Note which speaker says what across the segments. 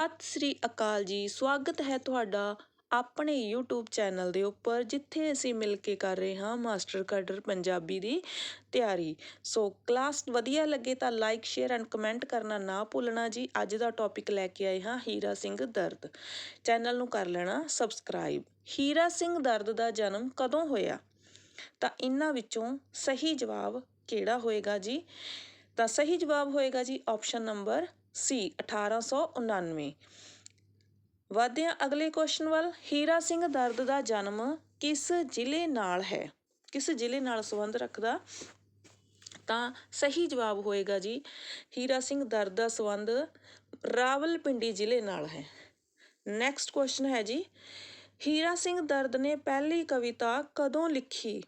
Speaker 1: ਸਤਿ ਸ੍ਰੀ ਅਕਾਲ ਜੀ। ਸਵਾਗਤ ਹੈ ਤੁਹਾਡਾ ਆਪਣੇ YouTube ਚੈਨਲ ਦੇ ਉੱਪਰ, ਜਿੱਥੇ ਅਸੀਂ ਮਿਲ ਕੇ ਕਰ ਰਹੇ ਹਾਂ ਮਾਸਟਰ ਕਡਰ ਪੰਜਾਬੀ ਦੀ ਤਿਆਰੀ। ਸੋ ਕਲਾਸ ਵਧੀਆ ਲੱਗੇ ਤਾਂ ਲਾਈਕ ਸ਼ੇਅਰ ਐਂਡ ਕਮੈਂਟ ਕਰਨਾ ਨਾ ਭੁੱਲਣਾ ਜੀ। ਅੱਜ ਦਾ ਟੌਪਿਕ ਲੈ ਕੇ ਆਏ ਹਾਂ ਹੀਰਾ ਸਿੰਘ ਦਰਦ। ਚੈਨਲ ਨੂੰ ਕਰ ਲੈਣਾ ਸਬਸਕ੍ਰਾਈਬ ਹੀਰਾ ਸਿੰਘ ਦਰਦ ਦਾ ਜਨਮ ਕਦੋਂ ਹੋਇਆ? ਤਾਂ ਇਹਨਾਂ ਵਿੱਚੋਂ ਸਹੀ ਜਵਾਬ ਕਿਹੜਾ ਹੋਏਗਾ ਜੀ? ਤਾਂ ਸਹੀ ਜਵਾਬ ਹੋਏਗਾ ਜੀ ਆਪਸ਼ਨ ਨੰਬਰ ਸੀ 1899 ਵਧਦੇ ਹਾਂ ਅਗਲੇ ਕੁਐਸਚਨ ਵੱਲ, ਹੀਰਾ ਸਿੰਘ ਦਰਦ ਦਾ ਜਨਮ ਕਿਸ ਜ਼ਿਲ੍ਹੇ ਨਾਲ ਹੈ? ਕਿਸ ਜ਼ਿਲ੍ਹੇ ਨਾਲ ਸੰਬੰਧ ਰੱਖਦਾ? ਤਾਂ ਸਹੀ ਜਵਾਬ ਹੋਏਗਾ ਜੀ, ਹੀਰਾ ਸਿੰਘ ਦਰਦ ਦਾ ਸੰਬੰਧ ਰਾਵਲਪਿੰਡੀ ਜ਼ਿਲ੍ਹੇ ਨਾਲ ਹੈ। ਨੈਕਸਟ ਕੁਐਸਚਨ ਹੈ ਜੀ, ਹੀਰਾ ਸਿੰਘ ਦਰਦ ਨੇ ਪਹਿਲੀ ਕਵਿਤਾ ਕਦੋਂ ਲਿਖੀ?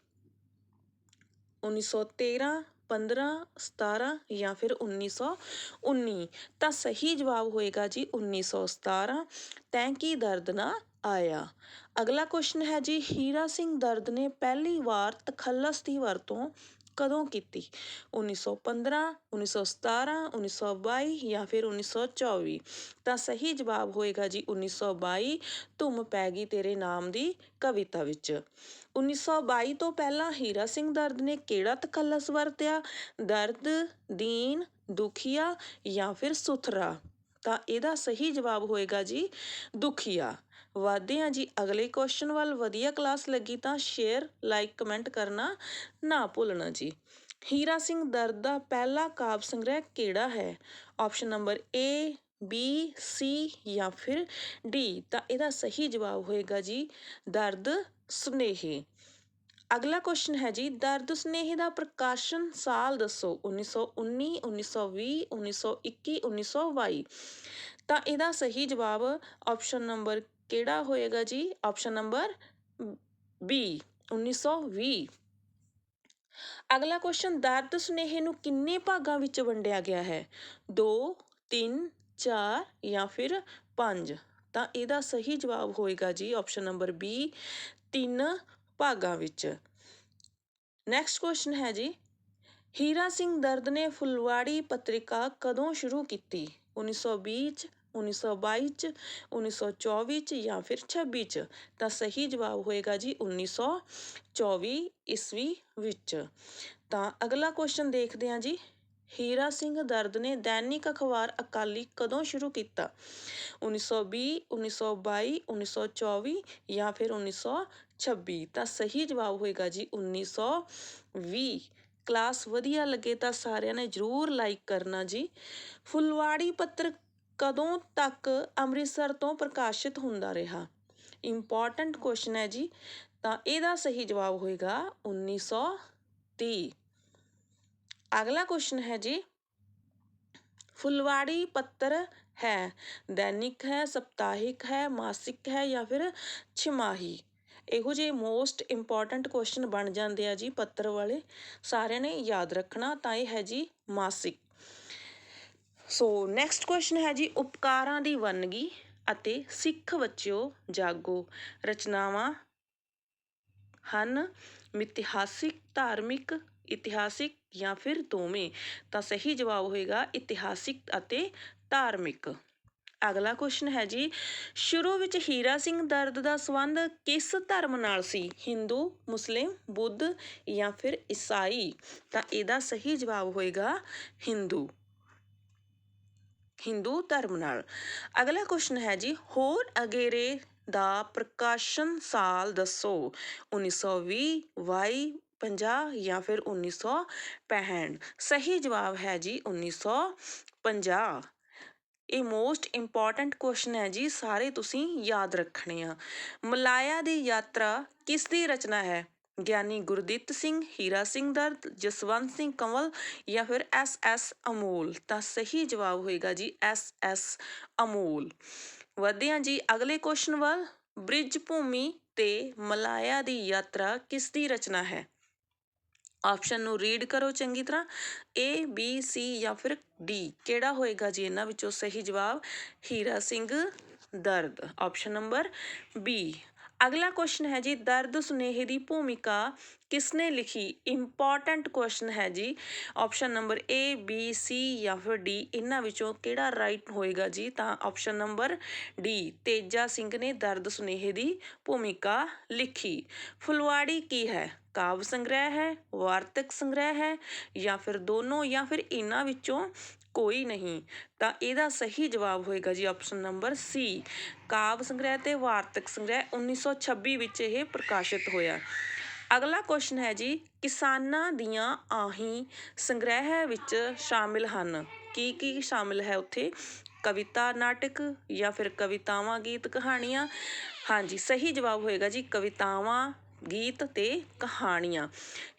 Speaker 1: 1913 15 17 ਜਾਂ ਫਿਰ 1919 ਤਾਂ ਸਹੀ ਜਵਾਬ ਹੋਏਗਾ ਜੀ 1917 ਤੈਂ ਕੀ ਦਰਦ ਨਾ ਆਇਆ? ਅਗਲਾ ਕੁਸ਼ਨ ਹੈ ਜੀ, ਹੀਰਾ ਸਿੰਘ ਦਰਦ ਨੇ ਪਹਿਲੀ ਵਾਰ ਤਖੱਲਸ ਦੀ ਵਰਤੋਂ ਕਦੋਂ ਕੀਤੀ? 1915 1917 1922 ਜਾਂ ਫਿਰ 1924 ਤਾਂ ਸਹੀ ਜਵਾਬ ਹੋਏਗਾ ਜੀ 1922 ਧੁੰਮ ਪੈ ਗਈ ਤੇਰੇ ਨਾਮ ਦੀ ਕਵਿਤਾ ਵਿੱਚ। 1922 ਤੋਂ ਪਹਿਲਾਂ ਹੀਰਾ ਸਿੰਘ ਦਰਦ ਨੇ ਕਿਹੜਾ ਤਖੱਲਸ ਵਰਤਿਆ? ਦਰਦ, ਦੀਨ, ਦੁਖੀਆ ਜਾਂ ਫਿਰ ਸੁਥਰਾ? ਤਾਂ ਇਹਦਾ ਸਹੀ ਜਵਾਬ ਹੋਏਗਾ ਜੀ, ਦੁਖੀਆ। ਵਧਦੇ ਹਾਂ ਜੀ, ਅਗਲੇ ਕੁਐਸਚਨ ਵੱਲ ਵਧੀਆ ਕਲਾਸ ਲੱਗੀ ਤਾਂ ਸ਼ੇਅਰ ਲਾਈਕ ਕਮੈਂਟ ਕਰਨਾ ਨਾ ਭੁੱਲਣਾ ਜੀ। ਹੀਰਾ ਸਿੰਘ, ਦਰਦ ਦਾ ਪਹਿਲਾ ਕਾਵਿ ਸੰਗ੍ਰਹਿ ਕਿਹੜਾ ਹੈ? Option number A B C ਜਾਂ ਫਿਰ ਡੀ ਤਾਂ ਇਹਦਾ ਸਹੀ ਜਵਾਬ ਹੋਏਗਾ ਜੀ, ਦਰਦ, ਸੁਨੇਹੇ। ਅਗਲਾ ਕੁਐਸਚਨ ਹੈ ਜੀ, ਦਰਦ ਸੁਨੇਹੇ ਦਾ ਪ੍ਰਕਾਸ਼ਨ ਸਾਲ ਦੱਸੋ 1919 1920 1921 1922 ਤਾਂ ਇਹਦਾ ਸਹੀ ਜਵਾਬ ਆਪਸ਼ਨ ਨੰਬਰ ਕਿਹੜਾ ਹੋਏਗਾ ਜੀ? ਆਪਸ਼ਨ ਨੰਬਰ ਬੀ 1920 ਅਗਲਾ ਕੁਐਸਚਨ ਦਰਦ ਸੁਨੇਹੇ ਨੂੰ ਕਿੰਨੇ ਭਾਗਾਂ ਵਿੱਚ ਵੰਡਿਆ ਗਿਆ ਹੈ? 2 3 4 ਜਾਂ ਫਿਰ 5 ਤਾਂ ਇਹਦਾ ਸਹੀ ਜਵਾਬ ਹੋਏਗਾ ਜੀ ਆਪਸ਼ਨ ਨੰਬਰ ਬੀ 3 ਭਾਗਾਂ ਵਿੱਚ। ਨੈਕਸਟ ਕੁਐਸਚਨ ਹੈ ਜੀ, ਹੀਰਾ ਸਿੰਘ ਦਰਦ ਨੇ ਫੁਲਵਾੜੀ ਪੱਤਰਿਕਾ ਕਦੋਂ ਸ਼ੁਰੂ ਕੀਤੀ? 1920 ਚ 1922 ਚ 1924 ਚ ਜਾਂ ਫਿਰ 26 ਚ? ਤਾਂ ਸਹੀ ਜਵਾਬ ਹੋਏਗਾ ਜੀ 1924 ਈਸਵੀ ਵਿੱਚ। ਤਾਂ ਅਗਲਾ ਕੁਐਸਚਨ ਦੇਖਦੇ ਹਾਂ ਜੀ, ਹੀਰਾ ਸਿੰਘ ਦਰਦ ਨੇ ਦੈਨਿਕ ਅਖਬਾਰ ਅਕਾਲੀ ਕਦੋਂ ਸ਼ੁਰੂ ਕੀਤਾ? 1920 1922 1924 ਜਾਂ ਫਿਰ 1926 ਤਾਂ ਸਹੀ ਜਵਾਬ ਹੋਏਗਾ ਜੀ 1920 ਕਲਾਸ ਵਧੀਆ ਲੱਗੇ ਤਾਂ ਸਾਰਿਆਂ ਨੇ ਜਰੂਰ ਲਾਈਕ ਕਰਨਾ ਜੀ। ਫੁਲਵਾੜੀ ਪੱਤਰ ਕਦੋਂ ਤੱਕ ਅੰਮ੍ਰਿਤਸਰ ਤੋਂ ਪ੍ਰਕਾਸ਼ਿਤ ਹੁੰਦਾ ਰਿਹਾ? ਇੰਪੋਰਟੈਂਟ ਕੁਐਸਚਨ ਹੈ ਜੀ। ਤਾਂ ਇਹਦਾ ਸਹੀ ਜਵਾਬ ਹੋਏਗਾ 1930 ਅਗਲਾ ਕੁਐਸਚਨ ਹੈ ਜੀ। ਫੁਲਵਾੜੀ ਪੱਤਰ ਹੈ, ਦੈਨਿਕ ਹੈ, ਸਪਤਾਹਿਕ ਹੈ, ਮਾਸਿਕ ਹੈ ਜਾਂ ਫਿਰ ਛਿਮਾਹੀ? ਇਹੋ ਜਿਹੇ ਮੋਸਟ ਇੰਪੋਰਟੈਂਟ ਕੁਐਸਚਨ ਬਣ ਜਾਂਦੇ ਆ ਜੀ ਪੱਤਰ ਵਾਲੇ। ਸਾਰਿਆਂ ਨੇ ਯਾਦ ਰੱਖਣਾ ਤਾਂ ਇਹ ਹੈ ਜੀ ਮਾਸਿਕ। ਸੋ ਨੈਕਸਟ ਕੁਐਸਚਨ ਹੈ ਜੀ ਉਪਕਾਰਾਂ ਦੀ ਵੰਨਗੀ ਅਤੇ ਸਿੱਖ ਬੱਚਿਓ ਜਾਗੋ। ਰਚਨਾਵਾਂ ਹਨ ਮਿਥਿਹਾਸਿਕ, ਧਾਰਮਿਕ, ਇਤਿਹਾਸਿਕ ਜਾਂ ਫਿਰ ਦੋਵੇਂ। ਤਾਂ ਸਹੀ ਜਵਾਬ ਹੋਏਗਾ ਇਤਿਹਾਸਿਕ ਅਤੇ ਧਾਰਮਿਕ। ਅਗਲਾ ਕੁਐਸਚਨ ਹੈ ਜੀ, ਸ਼ੁਰੂ ਵਿੱਚ ਹੀਰਾ ਸਿੰਘ ਦਰਦ ਦਾ ਸੰਬੰਧ ਕਿਸ ਧਰਮ ਨਾਲ ਸੀ? ਹਿੰਦੂ, ਮੁਸਲਿਮ, ਬੁੱਧ ਜਾਂ ਫਿਰ ਈਸਾਈ? ਤਾਂ ਇਹਦਾ ਸਹੀ ਜਵਾਬ ਹੋਏਗਾ ਹਿੰਦੂ। ਹਿੰਦੂ ਧਰਮ ਨਾਲ। ਅਗਲਾ ਕੁਐਸਚਨ ਹੈ ਜੀ, ਹੋਰ ਅਗੇਰੇ ਦਾ ਪ੍ਰਕਾਸ਼ਨ ਸਾਲ ਦੱਸੋ? 1920 22 50 ਜਾਂ ਫਿਰ 1965 ਸਹੀ ਜਵਾਬ ਹੈ ਜੀ 1950 ਇਹ ਮੋਸਟ ਇੰਪੋਰਟੈਂਟ ਕੁਐਸਚਨ ਹੈ ਜੀ, ਸਾਰੇ ਤੁਸੀਂ ਯਾਦ ਰੱਖਣੇ ਆ। ਮਲਾਇਆ ਦੀ ਯਾਤਰਾ ਕਿਸ ਦੀ ਰਚਨਾ ਹੈ? ਗਿਆਨੀ ਗੁਰਦਿੱਤ ਸਿੰਘ, ਹੀਰਾ ਸਿੰਘ ਦਰਦ, ਜਸਵੰਤ ਸਿੰਘ ਕੰਵਲ ਜਾਂ ਫਿਰ ਐਸ ਐਸ ਅਮੋਲ? ਤਾਂ ਸਹੀ ਜਵਾਬ ਹੋਏਗਾ ਜੀ, ਐਸ ਐਸ ਅਮੋਲ। ਵਧਦੇ ਹਾਂ ਜੀ ਅਗਲੇ ਕੁਐਸਚਨ ਵੱਲ। ਬ੍ਰਿਜ ਭੂਮੀ ਤੇ ਮਲਾਇਆ ਦੀ ਯਾਤਰਾ ਕਿਸ ਦੀ ਰਚਨਾ ਹੈ? ਆਪਸ਼ਨ ਨੂੰ ਰੀਡ ਕਰੋ ਚੰਗੀ ਤਰ੍ਹਾਂ। ਏ ਬੀ ਸੀ ਜਾਂ ਫਿਰ ਡੀ ਕਿਹੜਾ ਹੋਏਗਾ ਜੀ ਇਹਨਾਂ ਵਿੱਚੋਂ ਸਹੀ ਜਵਾਬ? Hira Singh Dard. Option number B ਅਗਲਾ ਕੁਐਸਚਨ ਹੈ ਜੀ, ਦਰਦ ਸੁਨੇਹੇ ਦੀ ਭੂਮਿਕਾ ਕਿਸਨੇ ਲਿਖੀ? ਇੰਪੋਰਟੈਂਟ ਕੁਐਸਚਨ ਹੈ ਜੀ। Option number A B C ਜਾਂ ਫਿਰ ਡੀ ਇਹਨਾਂ ਵਿੱਚੋਂ ਕਿਹੜਾ ਰਾਈਟ ਹੋਏਗਾ ਜੀ? ਤਾਂ option number D Teja Singh ਨੇ ਦਰਦ ਸੁਨੇਹੇ ਦੀ ਭੂਮਿਕਾ ਲਿਖੀ। ਫੁਲਵਾੜੀ ਕੀ ਹੈ? ਕਾਵਿ ਸੰਗ੍ਰਹਿ ਹੈ, ਵਾਰਤਕ ਸੰਗ੍ਰਹਿ ਹੈ ਜਾਂ ਫਿਰ ਦੋਨੋਂ ਜਾਂ ਫਿਰ ਇਹਨਾਂ ਵਿੱਚੋਂ ਕੋਈ ਨਹੀਂ। ਤਾਂ ਇਹਦਾ ਸਹੀ ਜਵਾਬ ਹੋਏਗਾ ਜੀ ਆਪਸ਼ਨ ਨੰਬਰ ਸੀ ਕਾਵਿ ਸੰਗ੍ਰਹਿ ਤੇ ਵਾਰਤਕ ਸੰਗ੍ਰਹਿ 1926 ਵਿੱਚ ਇਹ ਪ੍ਰਕਾਸ਼ਿਤ ਹੋਇਆ। ਅਗਲਾ ਕੁਐਸਚਨ ਹੈ ਜੀ, ਕਿਸਾਨਾਂ ਦੀਆਂ ਆਹੀ ਸੰਗ੍ਰਹਿ ਵਿੱਚ ਸ਼ਾਮਿਲ ਹਨ। ਕੀ ਕੀ ਸ਼ਾਮਿਲ ਹੈ ਉੱਥੇ? ਕਵਿਤਾ, ਨਾਟਕ ਜਾਂ ਫਿਰ ਕਵਿਤਾਵਾਂ, ਗੀਤ, ਕਹਾਣੀਆਂ? ਹਾਂਜੀ, ਸਹੀ ਜਵਾਬ ਹੋਏਗਾ ਜੀ ਕਵਿਤਾਵਾਂ ਗੀਤ ਤੇ ਕਹਾਣੀਆਂ।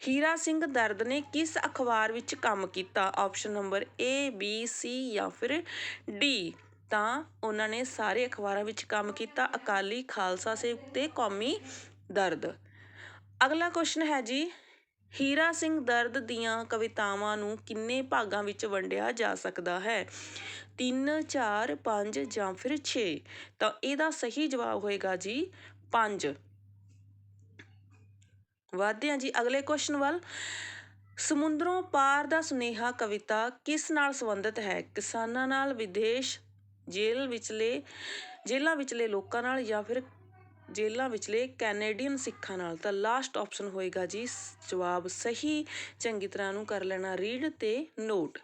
Speaker 1: ਹੀਰਾ ਸਿੰਘ ਦਰਦ ਨੇ ਕਿਸ ਅਖਬਾਰ ਵਿੱਚ ਕੰਮ ਕੀਤਾ? Option number A B C ਜਾਂ ਫਿਰ ਡੀ ਤਾਂ ਉਹਨਾਂ ਨੇ ਸਾਰੇ ਅਖਬਾਰਾਂ ਵਿੱਚ ਕੰਮ ਕੀਤਾ। ਅਕਾਲੀ ਖਾਲਸਾ ਸੇਵ ਤੇ ਕੌਮੀ ਦਰਦ। ਅਗਲਾ ਕੁਐਸਚਨ ਹੈ ਜੀ, ਹੀਰਾ ਸਿੰਘ ਦਰਦ ਦੀਆਂ ਕਵਿਤਾਵਾਂ ਨੂੰ ਕਿੰਨੇ ਭਾਗਾਂ ਵਿੱਚ ਵੰਡਿਆ ਜਾ ਸਕਦਾ ਹੈ? 3 4 5 ਜਾਂ ਫਿਰ 6 ਤਾਂ ਇਹਦਾ ਸਹੀ ਜਵਾਬ ਹੋਏਗਾ ਜੀ 5 ਵਧਦੇ ਹਾਂ ਜੀ। ਅਗਲੇ ਕੁਐਸਚਨ ਵੱਲ। ਸਮੁੰਦਰੋਂ ਪਾਰ ਦਾ ਸੁਨੇਹਾ, ਕਵਿਤਾ ਕਿਸ ਨਾਲ ਸੰਬੰਧਿਤ ਹੈ? ਕਿਸਾਨਾਂ ਨਾਲ, ਵਿਦੇਸ਼, ਜੇਲ੍ਹ ਵਿਚਲੇ, ਜੇਲ੍ਹਾਂ ਵਿਚਲੇ ਲੋਕਾਂ ਨਾਲ ਜਾਂ ਫਿਰ ਜੇਲ੍ਹਾਂ ਵਿਚਲੇ ਕੈਨੇਡੀਅਨ ਸਿੱਖਾਂ ਨਾਲ? ਤਾਂ ਲਾਸਟ ਆਪਸ਼ਨ ਹੋਏਗਾ ਜੀ। ਜਵਾਬ ਸਹੀ, ਚੰਗੀ ਤਰ੍ਹਾਂ ਨੂੰ ਕਰ ਲੈਣਾ ਰੀਡ ਤੇ ਨੋਟ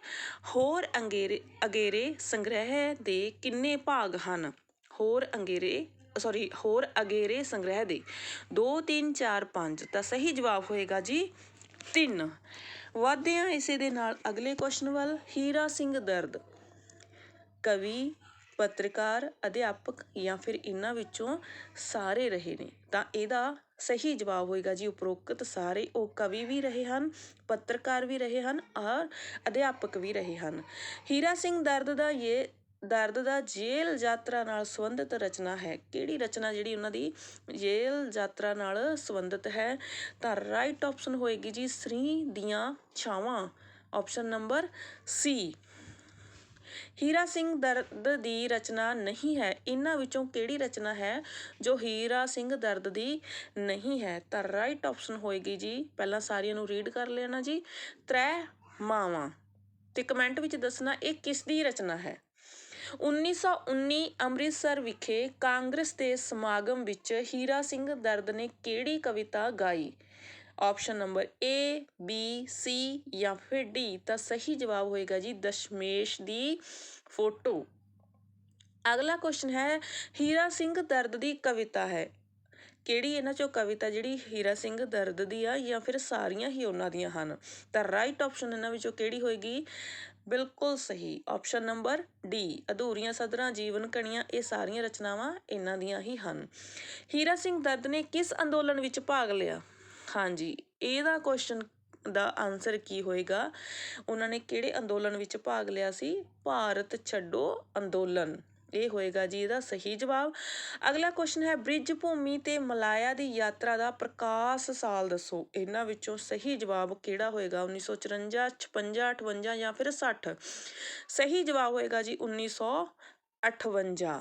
Speaker 1: ਹੋਰ ਅੰਗੇਰੇ, ਅਗੇਰੇ ਸੰਗ੍ਰਹਿ ਦੇ ਕਿੰਨੇ ਭਾਗ ਹਨ? ਹੋਰ ਅੰਗੇਰੇ ਸੌਰੀ ਹੋਰ ਅਗੇਰੇ ਸੰਗ੍ਰਹਿ ਦੇ। 2 3 4 5 ਤਾਂ ਸਹੀ ਜਵਾਬ ਹੋਏਗਾ ਜੀ 3 ਵਧਦੇ ਹਾਂ ਇਸੇ ਦੇ ਨਾਲ ਅਗਲੇ ਕੁਐਸਚਨ ਵੱਲ, ਹੀਰਾ ਸਿੰਘ ਦਰਦ। ਕਵੀ, ਪੱਤਰਕਾਰ, ਅਧਿਆਪਕ ਜਾਂ ਫਿਰ ਇਹਨਾਂ ਵਿੱਚੋਂ ਸਾਰੇ ਰਹੇ ਨੇ। ਤਾਂ ਇਹਦਾ ਸਹੀ ਜਵਾਬ ਹੋਏਗਾ ਜੀ ਉਪਰੋਕਤ। ਸਾਰੇ ਉਹ ਕਵੀ ਵੀ ਰਹੇ ਹਨ, ਪੱਤਰਕਾਰ ਵੀ ਰਹੇ ਹਨ ਔਰ ਅਧਿਆਪਕ ਵੀ ਰਹੇ ਹਨ। ਹੀਰਾ ਸਿੰਘ ਦਰਦ ਦਾ ਇਹ ਦਰਦ ਦਾ ਜੇਲ੍ਹ ਯਾਤਰਾ ਨਾਲ ਸੰਬੰਧਿਤ ਰਚਨਾ ਹੈ। ਕਿਹੜੀ ਰਚਨਾ ਜਿਹੜੀ ਉਹਨਾਂ ਦੀ ਜੇਲ੍ਹ ਯਾਤਰਾ ਨਾਲ ਸੰਬੰਧਿਤ ਹੈ? ਤਾਂ ਰਾਈਟ ਆਪਸ਼ਨ ਹੋਏਗੀ ਜੀ ਸ੍ਰੀ ਦੀਆਂ ਛਾਵਾਂ। Option number C Hira Singh Dard ਦੀ ਰਚਨਾ ਨਹੀਂ ਹੈ। ਇਹਨਾਂ ਵਿੱਚੋਂ ਕਿਹੜੀ ਰਚਨਾ ਹੈ ਜੋ ਹੀਰਾ ਸਿੰਘ ਦਰਦ ਦੀ ਨਹੀਂ ਹੈ? ਤਾਂ ਰਾਈਟ ਆਪਸ਼ਨ ਹੋਏਗੀ ਜੀ। ਪਹਿਲਾਂ ਸਾਰੀਆਂ ਨੂੰ ਰੀਡ ਕਰ ਲੈਣਾ ਜੀ। ਤ੍ਰੈ ਮਾਵਾਂ। ਤੇ ਕਮੈਂਟ ਵਿੱਚ ਦੱਸਣਾ ਇਹ ਕਿਸ ਦੀ ਰਚਨਾ ਹੈ? 1919 ਅੰਮ੍ਰਿਤਸਰ ਵਿਖੇ ਕਾਂਗਰਸ ਦੇ ਸਮਾਗਮ ਵਿੱਚ ਹੀਰਾ ਸਿੰਘ ਦਰਦ ਨੇ ਕਿਹੜੀ ਕਵਿਤਾ ਗਾਈ? Option number A B C ਜਾਂ ਫਿਰ ਡੀ ਤਾਂ ਸਹੀ ਜਵਾਬ ਹੋਏਗਾ ਜੀ ਦਸ਼ਮੇਸ਼ ਦੀ ਫੋਟੋ। ਅਗਲਾ ਕੁਐਸਚਨ ਹੈ, ਹੀਰਾ ਸਿੰਘ ਦਰਦ ਦੀ ਕਵਿਤਾ ਹੈ। ਕਿਹੜੀ ਇਹਨਾਂ ਚੋਂ ਕਵਿਤਾ ਜਿਹੜੀ ਹੀਰਾ ਸਿੰਘ ਦਰਦ ਦੀ ਆ ਜਾਂ ਫਿਰ ਸਾਰੀਆਂ ਹੀ ਉਹਨਾਂ ਦੀਆਂ ਹਨ? ਤਾਂ ਰਾਈਟ ਆਪਸ਼ਨ ਇਹਨਾਂ ਵਿੱਚੋਂ ਕਿਹੜੀ ਹੋਏਗੀ? ਬਿਲਕੁਲ ਸਹੀ। ਆਪਸ਼ਨ ਨੰਬਰ ਡੀ ਅਧੂਰੀਆਂ ਸਦਰਾਂ, ਜੀਵਨ ਕਣੀਆਂ, ਇਹ ਸਾਰੀਆਂ ਰਚਨਾਵਾਂ ਇਹਨਾਂ ਦੀਆਂ ਹੀ ਹਨ। ਹੀਰਾ ਸਿੰਘ ਦਰਦ ਨੇ ਕਿਸ ਅੰਦੋਲਨ ਵਿੱਚ ਭਾਗ ਲਿਆ? ਹਾਂਜੀ, ਇਹਦਾ ਕੁਐਸਚਨ ਦਾ ਆਨਸਰ ਕੀ ਹੋਏਗਾ? ਉਹਨਾਂ ਨੇ ਕਿਹੜੇ ਅੰਦੋਲਨ ਵਿੱਚ ਭਾਗ ਲਿਆ ਸੀ? ਭਾਰਤ ਛੱਡੋ ਅੰਦੋਲਨ। ਇਹ ਹੋਏਗਾ ਜੀ ਇਹਦਾ ਸਹੀ ਜਵਾਬ। ਅਗਲਾ ਕੁਐਸਚਨ ਹੈ ਬ੍ਰਿਜ ਭੂਮੀ ਤੇ ਮਲਾਇਆ ਦੀ ਯਾਤਰਾ ਦਾ ਪ੍ਰਕਾਸ਼ ਸਾਲ ਦੱਸੋ। ਇਹਨਾਂ ਵਿੱਚੋਂ ਸਹੀ ਜਵਾਬ ਕਿਹੜਾ ਹੋਏਗਾ? 1954 56 58 ਜਾਂ ਫਿਰ 60 ਸਹੀ ਜਵਾਬ ਹੋਏਗਾ ਜੀ 1958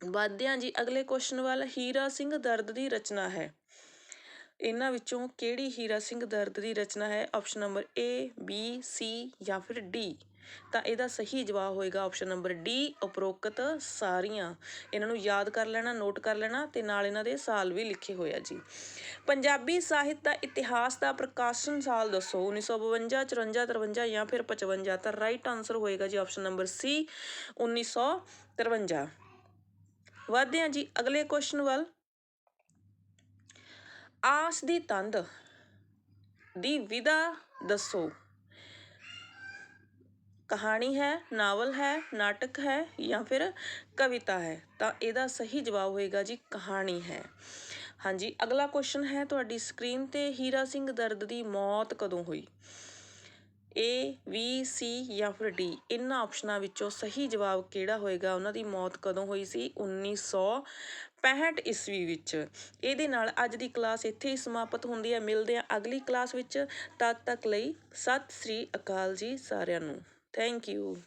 Speaker 1: ਵਧਦੇ ਹਾਂ ਜੀ, ਅਗਲੇ ਕੁਐਸਚਨ ਵੱਲ ਹੀਰਾ ਸਿੰਘ ਦਰਦ ਦੀ ਰਚਨਾ ਹੈ। ਇਹਨਾਂ ਵਿੱਚੋਂ ਕਿਹੜੀ ਹੀਰਾ ਸਿੰਘ ਦਰਦ ਦੀ ਰਚਨਾ ਹੈ? Option number A B C ਜਾਂ ਫਿਰ ਡੀ ਤਾਂ ਇਹਦਾ ਸਹੀ ਜਵਾਬ ਹੋਏਗਾ ਆਪਸ਼ਨ ਨੰਬਰ ਡੀ ਉਪਰੋਕਤ ਸਾਰੀਆਂ। ਇਹਨਾਂ ਨੂੰ ਯਾਦ ਕਰ ਲੈਣਾ ਨੋਟ ਕਰ ਲੈਣਾ ਤੇ ਨਾਲ ਇਹਨਾਂ ਦੇ ਸਾਲ ਵੀ ਲਿਖੇ ਹੋਏ ਆ ਜੀ। ਪੰਜਾਬੀ ਸਾਹਿਤ ਦਾ ਇਤਿਹਾਸ ਦਾ ਪ੍ਰਕਾਸ਼ਨ ਸਾਲ ਦੱਸੋ। 1952 54 53 ਜਾਂ ਫਿਰ 55 ਤਾਂ ਰਾਈਟ ਆਨਸਰ ਹੋਏਗਾ ਜੀ ਆਪਸ਼ਨ ਨੰਬਰ ਸੀ 1953 ਵਧਦੇ ਹਾਂ ਜੀ ਅਗਲੇ ਕੁਐਸਚਨ ਵੱਲ। ਆਸ ਦੀ ਤੰਦ ਦੀ ਵਿਧਾ ਦੱਸੋ। ਕਹਾਣੀ ਹੈ, ਨਾਵਲ ਹੈ, ਨਾਟਕ ਹੈ ਜਾਂ ਫਿਰ ਕਵਿਤਾ ਹੈ, ਤਾਂ ਇਹਦਾ ਸਹੀ ਜਵਾਬ ਹੋਏਗਾ ਜੀ ਕਹਾਣੀ ਹੈ। ਹਾਂਜੀ, ਅਗਲਾ ਕੁਐਸਚਨ ਹੈ ਤੁਹਾਡੀ ਸਕਰੀਨ ਤੇ ਹੀਰਾ ਸਿੰਘ ਦਰਦ ਦੀ ਮੌਤ ਕਦੋਂ ਹੋਈ? ਏ ਵੀ ਸੀ ਜਾਂ ਫਿਰ ਡੀ ਇਹਨਾਂ ਆਪਸ਼ਨਾਂ ਵਿੱਚੋਂ ਸਹੀ ਜਵਾਬ ਕਿਹੜਾ ਹੋਏਗਾ? ਉਹਨਾਂ ਦੀ ਮੌਤ ਕਦੋਂ ਹੋਈ ਸੀ? 1965 ਈਸਵੀ ਵਿੱਚ। ਇਹਦੇ ਨਾਲ ਅੱਜ ਦੀ ਕਲਾਸ ਇੱਥੇ ਹੀ ਸਮਾਪਤ ਹੁੰਦੀ ਹੈ। ਮਿਲਦੇ ਹਾਂ ਅਗਲੀ ਕਲਾਸ ਵਿੱਚ। ਤਦ ਤੱਕ ਲਈ ਸਤਿ ਸ੍ਰੀ ਅਕਾਲ ਜੀ ਸਾਰਿਆਂ ਨੂੰ। Thank you.